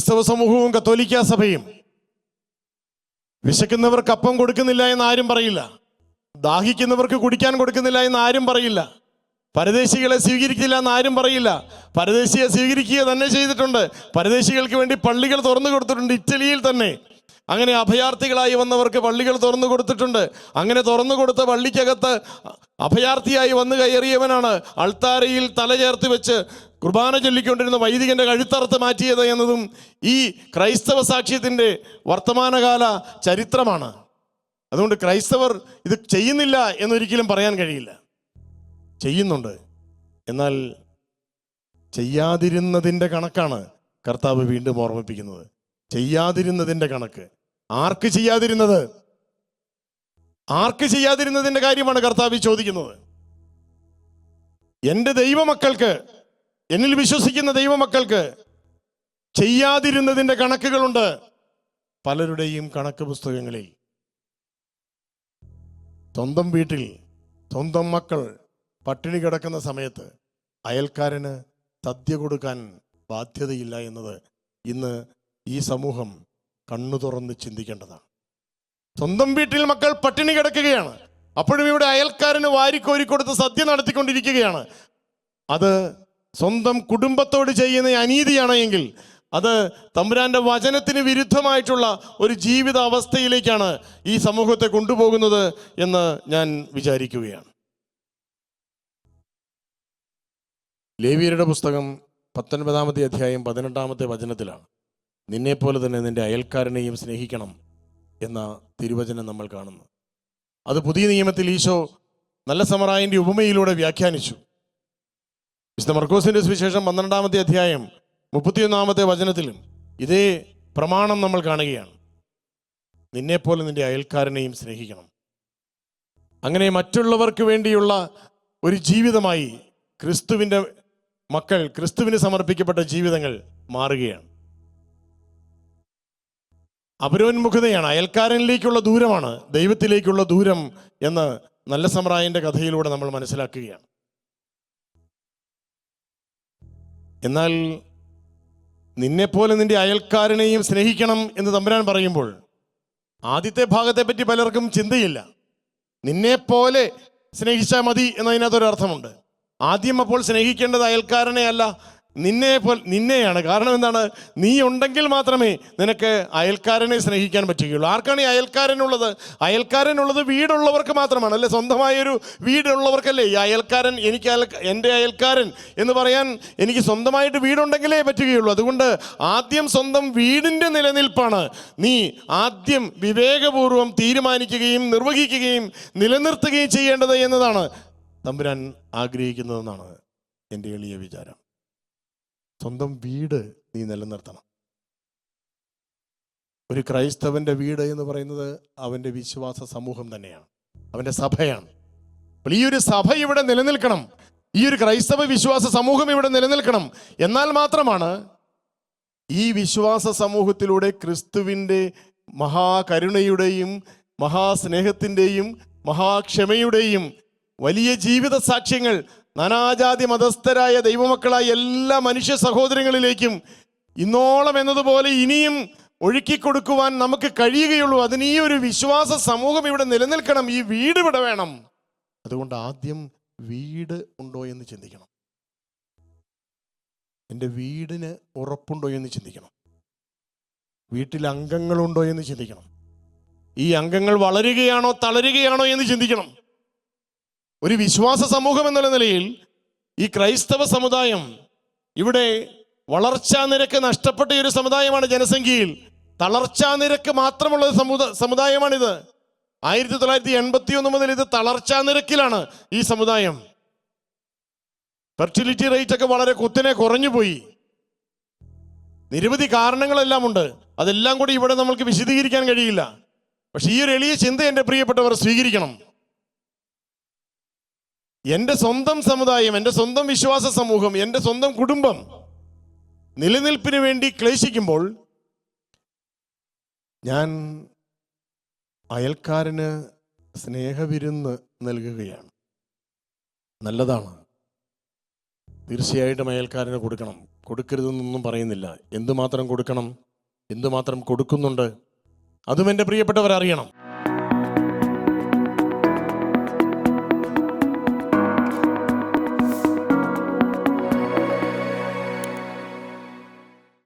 ക്രൈസ്തവ സമൂഹവും കത്തോലിക്ക സഭയും. വിശക്കുന്നവർക്ക് അപ്പം കൊടുക്കുന്നില്ല എന്ന് ആരും പറയില്ല. ദാഹിക്കുന്നവർക്ക് കുടിക്കാൻ കൊടുക്കുന്നില്ല എന്ന് ആരും പറയില്ല. പരദേശികളെ സ്വീകരിക്കില്ല എന്ന് ആരും പറയില്ല. പരദേശിയെ സ്വീകരിക്കുക തന്നെ ചെയ്തിട്ടുണ്ട്. പരദേശികൾക്ക് വേണ്ടി പള്ളികൾ തുറന്നു കൊടുത്തിട്ടുണ്ട് ഇറ്റലിയിൽ തന്നെ. അങ്ങനെ അഭയാർത്ഥികളായി വന്നവർക്ക് പള്ളികൾ തുറന്നു കൊടുത്തിട്ടുണ്ട്. അങ്ങനെ തുറന്നു കൊടുത്ത പള്ളിക്കകത്ത് അഭയാർത്ഥിയായി വന്നു കയറിയവനാണ് അൾത്താരയിൽ തല ചേർത്ത് വെച്ച് കുർബാന ചൊല്ലിക്കൊണ്ടിരുന്ന വൈദികന്റെ കഴുത്തറുത്ത് മാറ്റിയത് എന്നതും ഈ ക്രൈസ്തവ സാക്ഷ്യത്തിന്റെ വർത്തമാനകാല ചരിത്രമാണ്. അതുകൊണ്ട് ക്രൈസ്തവർ ഇത് ചെയ്യുന്നില്ല എന്നൊരിക്കലും പറയാൻ കഴിയില്ല. ചെയ്യുന്നുണ്ട്. എന്നാൽ ചെയ്യാതിരുന്നതിന്റെ കണക്കാണ് കർത്താവ് വീണ്ടും ഓർമ്മിപ്പിക്കുന്നത്. ചെയ്യാതിരുന്നതിന്റെ കണക്ക്. ആർക്ക് ചെയ്യാതിരുന്നത്? ആർക്ക് ചെയ്യാതിരുന്നതിന്റെ കാര്യമാണ് കർത്താവ് ചോദിക്കുന്നത്. എന്റെ ദൈവമക്കൾക്ക് എന്നിൽ വിശ്വസിക്കുന്ന ദൈവമക്കൾക്ക് ചെയ്യാതിരുന്നതിന്റെ കണക്കുകളുണ്ട് പലരുടെയും കണക്ക് പുസ്തകങ്ങളിൽ. സ്വന്തം വീട്ടിൽ സ്വന്തം മക്കൾ പട്ടിണി കിടക്കുന്ന സമയത്ത് അയൽക്കാരന് സദ്യ കൊടുക്കാൻ ബാധ്യതയില്ല എന്നത് ഇന്ന് ഈ സമൂഹം കണ്ണു തുറന്ന് ചിന്തിക്കേണ്ടതാണ്. സ്വന്തം വീട്ടിൽ മക്കൾ പട്ടിണി കിടക്കുകയാണ്. അപ്പോഴും ഇവിടെ അയൽക്കാരന് വാരിക്കോരി കൊടുത്ത് സദ്യ നടത്തിക്കൊണ്ടിരിക്കുകയാണ്. അത് സ്വന്തം കുടുംബത്തോട് ചെയ്യുന്ന അനീതിയാണ് എങ്കിൽ അത് തമ്പുരാന്റെ വചനത്തിന് വിരുദ്ധമായിട്ടുള്ള ഒരു ജീവിത അവസ്ഥയിലേക്കാണ് ഈ സമൂഹത്തെ കൊണ്ടുപോകുന്നത് എന്ന് ഞാൻ വിചാരിക്കുകയാണ്. ലേവിയരുടെ പുസ്തകം പത്തൊൻപതാമത്തെ അധ്യായം പതിനെട്ടാമത്തെ വചനത്തിലാണ്. നിന്നെപ്പോലെ തന്നെ നിന്റെ അയൽക്കാരനെയും സ്നേഹിക്കണം എന്ന തിരുവചനം നമ്മൾ കാണുന്നു. അത് പുതിയ നിയമത്തിൽ ഈശോ നല്ല സമറായന്റെ ഉപമയിലൂടെ വ്യാഖ്യാനിച്ചു. വിശുദ്ധ മർക്കോസിന്റെ സുവിശേഷം പന്ത്രണ്ടാമത്തെ അധ്യായം മുപ്പത്തിയൊന്നാമത്തെ വചനത്തിലും ഇതേ പ്രമാണം നമ്മൾ കാണുകയാണ്. നിന്നെപ്പോലെ നിന്റെ അയൽക്കാരനെയും സ്നേഹിക്കണം. അങ്ങനെ മറ്റുള്ളവർക്ക് വേണ്ടിയുള്ള ഒരു ജീവിതമായി ക്രിസ്തുവിന്റെ മക്കൾ ക്രിസ്തുവിന് സമർപ്പിക്കപ്പെട്ട ജീവിതങ്ങൾ മാറുകയാണ്. അപരോന്മുഖതയാണ് അയൽക്കാരനിലേക്കുള്ള ദൂരമാണ് ദൈവത്തിലേക്കുള്ള ദൂരം എന്ന് നല്ല സമ്രായന്റെ കഥയിലൂടെ നമ്മൾ മനസ്സിലാക്കുകയാണ്. എന്നാൽ നിന്നെപ്പോലെ നിന്റെ അയൽക്കാരനെയും സ്നേഹിക്കണം എന്ന് തമ്പുരാൻ പറയുമ്പോൾ ആദ്യത്തെ ഭാഗത്തെ പറ്റി പലർക്കും ചിന്തയില്ല. നിന്നെപ്പോലെ സ്നേഹിച്ചാൽ മതി എന്നതിനകത്തൊരു അർത്ഥമുണ്ട് ആദ്യം അപ്പോൾ സ്നേഹിക്കേണ്ടത് അയൽക്കാരനെ അല്ല നിന്നെ പോൽ നിന്നെയാണ്. കാരണം എന്താണ്? നീ ഉണ്ടെങ്കിൽ മാത്രമേ നിനക്ക് അയൽക്കാരനെ സ്നേഹിക്കാൻ പറ്റുകയുള്ളൂ. ആർക്കാണ് ഈ അയൽക്കാരനുള്ളത്? അയൽക്കാരനുള്ളത് വീടുള്ളവർക്ക് മാത്രമാണ്. അല്ലെ? സ്വന്തമായൊരു വീടുള്ളവർക്കല്ലേ? ഈ അയൽക്കാരൻ എനിക്ക് അയൽ എന്റെ അയൽക്കാരൻ എന്ന് പറയാൻ എനിക്ക് സ്വന്തമായിട്ട് വീടുണ്ടെങ്കിലേ പറ്റുകയുള്ളൂ. അതുകൊണ്ട് ആദ്യം സ്വന്തം വീടിന്റെ നിലനിൽപ്പാണ്. നീ ആദ്യം വിവേകപൂർവം തീരുമാനിക്കുകയും നിർവഹിക്കുകയും നിലനിർത്തുകയും ചെയ്യേണ്ടത് എന്നതാണ് തമ്പുരാൻ ആഗ്രഹിക്കുന്നതെന്നാണ് എന്റെ എളിയ വിചാരം. സ്വന്തം വീട് നീ നിലനിർത്തണം. ഒരു ക്രൈസ്തവന്റെ വീട് എന്ന് പറയുന്നത് അവന്റെ വിശ്വാസ സമൂഹം തന്നെയാണ്. അവന്റെ സഭയാണ്. അപ്പോൾ ഈ ഒരു സഭ ഇവിടെ നിലനിൽക്കണം. ഈ ഒരു ക്രൈസ്തവ വിശ്വാസ സമൂഹം ഇവിടെ നിലനിൽക്കണം. എന്നാൽ മാത്രമാണ് ഈ വിശ്വാസ സമൂഹത്തിലൂടെ ക്രിസ്തുവിന്റെ മഹാകരുണയുടെയും മഹാസ്നേഹത്തിന്റെയും മഹാക്ഷമയുടെയും വലിയ ജീവിത സാക്ഷ്യങ്ങൾ നാനാജാതി മതസ്ഥരായ ദൈവമക്കളായ എല്ലാ മനുഷ്യ സഹോദരങ്ങളിലേക്കും ഇന്നോളം എന്നതുപോലെ ഇനിയും ഒഴുക്കിക്കൊടുക്കുവാൻ നമുക്ക് കഴിയുകയുള്ളൂ. അതിന് ഈ ഒരു വിശ്വാസ സമൂഹം ഇവിടെ നിലനിൽക്കണം. ഈ വീട് ഇവിടെ വേണം. അതുകൊണ്ട് ആദ്യം വീട് ഉണ്ടോ എന്ന് ചിന്തിക്കണം. എന്റെ വീടിന് ഉറപ്പുണ്ടോ എന്ന് ചിന്തിക്കണം. വീട്ടിൽ അംഗങ്ങളുണ്ടോ എന്ന് ചിന്തിക്കണം. ഈ അംഗങ്ങൾ വളരുകയാണോ തളരുകയാണോ എന്ന് ചിന്തിക്കണം. ഒരു വിശ്വാസ സമൂഹം എന്നുള്ള നിലയിൽ ഈ ക്രൈസ്തവ സമുദായം ഇവിടെ വളർച്ചാ നിരക്ക് നഷ്ടപ്പെട്ട ഒരു സമുദായമാണ് ജനസംഖ്യയിൽ. തളർച്ചാ നിരക്ക് മാത്രമുള്ള സമുദ സമുദായമാണിത്. ആയിരത്തി തൊള്ളായിരത്തി എൺപത്തി ഒന്ന് മുതൽ ഇത് തളർച്ചാ നിരക്കിലാണ് ഈ സമുദായം. ഫെർട്ടിലിറ്റി റേറ്റ് ഒക്കെ വളരെ കുത്തിനെ കുറഞ്ഞു പോയി നിരവധി കാരണങ്ങളെല്ലാം ഉണ്ട്. അതെല്ലാം കൂടി ഇവിടെ നമ്മൾക്ക് വിശദീകരിക്കാൻ കഴിയില്ല. പക്ഷെ ഈ ഒരു എളിയ ചിന്ത എന്റെ പ്രിയപ്പെട്ടവർ സ്വീകരിക്കണം. എന്റെ സ്വന്തം സമുദായം എന്റെ സ്വന്തം വിശ്വാസ സമൂഹം എന്റെ സ്വന്തം കുടുംബം നിലനിൽപ്പിന് വേണ്ടി ക്ലേശിക്കുമ്പോൾ ഞാൻ അയൽക്കാരന് സ്നേഹവിരുന്ന് നൽകുകയാണ്. നല്ലതാണ്. തീർച്ചയായിട്ടും അയൽക്കാരന് കൊടുക്കണം. കൊടുക്കരുതെന്നൊന്നും പറയുന്നില്ല. എന്തുമാത്രം കൊടുക്കണം? എന്തുമാത്രം കൊടുക്കുന്നുണ്ട്? അതും എന്റെ പ്രിയപ്പെട്ടവർ അറിയണം